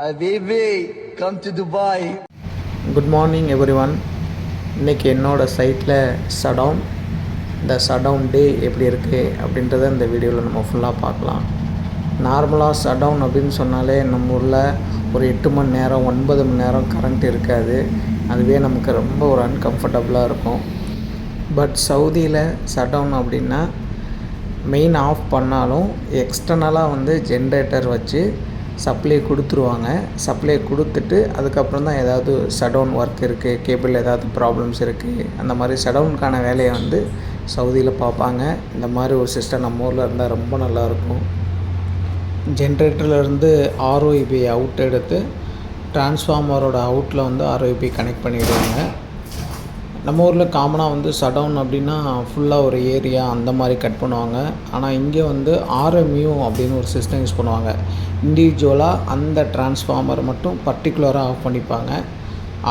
Habibi, come to Dubai good morning everyone இன்றைக்கி என்னோடய சைட்டில் சடவுன் இந்த சடவுன் டே எப்படி இருக்குது அப்படின்றத இந்த வீடியோவில் நம்ம ஃபுல்லாக பார்க்கலாம். நார்மலாக சடவுன் அப்படின்னு சொன்னாலே நம்ம ஊரில் ஒரு எட்டு மணி நேரம் ஒன்பது மணி நேரம் கரண்ட் இருக்காது. அதுவே நமக்கு ரொம்ப ஒரு அன்கம்ஃபர்டபுளாக இருக்கும். பட் சவுதியில் சடவுன் அப்படின்னா மெயின் ஆஃப் பண்ணாலும் எக்ஸ்டர்னலாக வந்து ஜென்ரேட்டர் வச்சு சப்ளை கொடுத்துருவாங்க. சப்ளை கொடுத்துட்டு அதுக்கப்புறம் தான் ஏதாவது ஷடவுன் ஒர்க் இருக்குது கேபிள் ஏதாவது ப்ராப்ளம்ஸ் இருக்குது அந்த மாதிரி ஷடவுனுக்கான வேலையை வந்து சவுதியில் பார்ப்பாங்க. இந்த மாதிரி ஒரு சிஸ்டம் நம்ம ஊரில் இருந்தால் ரொம்ப நல்லாயிருக்கும் ஜென்ரேட்டர்லேருந்து ஆர்ஓஇபி அவுட் எடுத்து டிரான்ஸ்ஃபார்மரோட அவுட்டில் வந்து ஆர்ஓபி கனெக்ட் பண்ணிவிடுவாங்க நம்ம ஊரில் காமனாக வந்து சடவுன் அப்படின்னா ஃபுல்லாக ஒரு ஏரியா அந்த மாதிரி கட் பண்ணுவாங்க. ஆனால் இங்கே வந்து ஆர்எம்யூ அப்படின்னு ஒரு சிஸ்டம் யூஸ் பண்ணுவாங்க. இண்டிவிஜுவலாக அந்த டிரான்ஸ்ஃபார்மர் மட்டும் பர்டிகுலராக ஆஃப் பண்ணிப்பாங்க.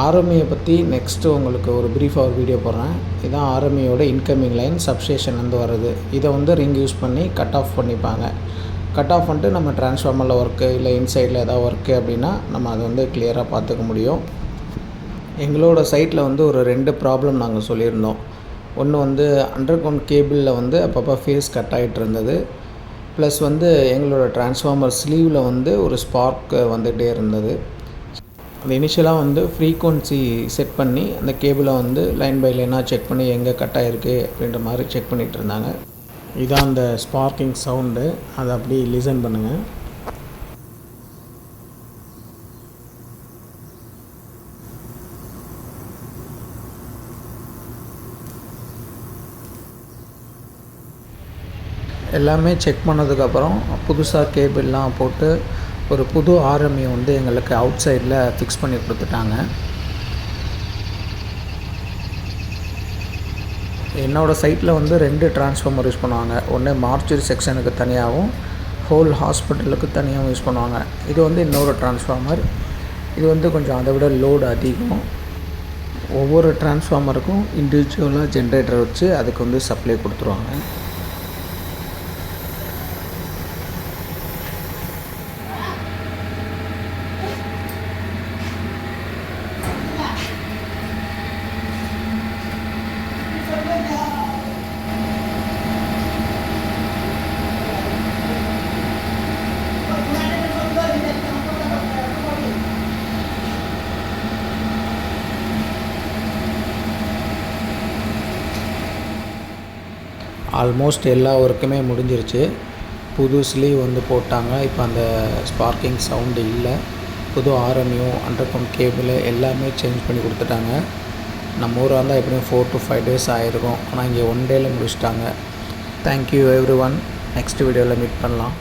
ஆர்எம்ஐயை பற்றி நெக்ஸ்ட்டு உங்களுக்கு ஒரு ப்ரீஃபாக ஒரு வீடியோ போடுறேன். இதுதான் ஆர்எம்ஏயோட இன்கமிங் லைன் சப்ஸ்டேஷன்லேருந்து வருது இதை வந்து ரிங் யூஸ் பண்ணி கட் ஆஃப் பண்ணிப்பாங்க. கட் ஆஃப் பண்ணிட்டு நம்ம டிரான்ஸ்ஃபார்மரில் ஒர்க்கு இல்லை இன்சைடில் ஏதாவது ஒர்க்கு அப்படின்னா நம்ம அதை வந்து கிளியராக பார்த்துக்க முடியும். எங்களோட சைட்டில் வந்து ஒரு ரெண்டு ப்ராப்ளம் நாங்கள் சொல்லியிருந்தோம். ஒன்று வந்து அண்டர் கிரவுண்ட் கேபிளில் வந்து அப்பப்போ ஃபேஸ் கட் ஆகிட்டு இருந்தது. ப்ளஸ் வந்து எங்களோட டிரான்ஸ்ஃபார்மர் ஸ்லீவில் வந்து ஒரு ஸ்பார்க் வந்துகிட்டே இருந்தது. அந்த இனிஷியலாக வந்து ஃப்ரீக்குவன்சி செட் பண்ணி அந்த கேபிளை வந்து லைன் பை லைனாக செக் பண்ணி எங்கே கட் ஆகிருக்கு அப்படின்ற மாதிரி செக் பண்ணிகிட்டு இருந்தாங்க. இதான் அந்த ஸ்பார்க்கிங் சவுண்டு அதை அப்படி லிசன் பண்ணுங்கள் எல்லாமே செக் பண்ணதுக்கப்புறம் புதுசாக கேபிள்லாம் போட்டு ஒரு புது ஆர்எம்ஐ வந்து எங்களுக்கு அவுட் சைடில் ஃபிக்ஸ் பண்ணி கொடுத்துட்டாங்க. என்னோடய சைட்டில் வந்து ரெண்டு டிரான்ஸ்ஃபார்மர் யூஸ் பண்ணுவாங்க. ஒன்று மார்ச்சரி செக்ஷனுக்கு தனியாகவும் ஹோல் ஹாஸ்பிட்டலுக்கு தனியாகவும் யூஸ் பண்ணுவாங்க. இது வந்து இன்னொரு டிரான்ஸ்ஃபார்மர் இது வந்து கொஞ்சம் அதை விட லோடு அதிகம். ஒவ்வொரு டிரான்ஸ்ஃபார்மருக்கும் இண்டிவிஜுவலாக ஜென்ரேட்டர் வச்சு அதுக்கு வந்து சப்ளை கொடுத்துருவாங்க. ஆல்மோஸ்ட் எல்லா ஒர்க்குமே முடிஞ்சிருச்சு. புது ஸ்லீவ் வந்து போட்டாங்க. இப்போ அந்த ஸ்பார்க்கிங் சவுண்டு இல்லை. புது ஆர்எம்யூ அண்டர் கேபிள் எல்லாமே சேஞ்ச் பண்ணி கொடுத்துட்டாங்க. நம்ம ஊராக இருந்தால் எப்படியும் ஃபோர் டு ஃபைவ் டேஸ் ஆகிருக்கும் ஆனால் இங்கே ஒன் டேயில் முடிச்சிட்டாங்க. தேங்க்யூ எவ்ரி ஒன் நெக்ஸ்ட் வீடியோவில் மீட் பண்ணலாம்.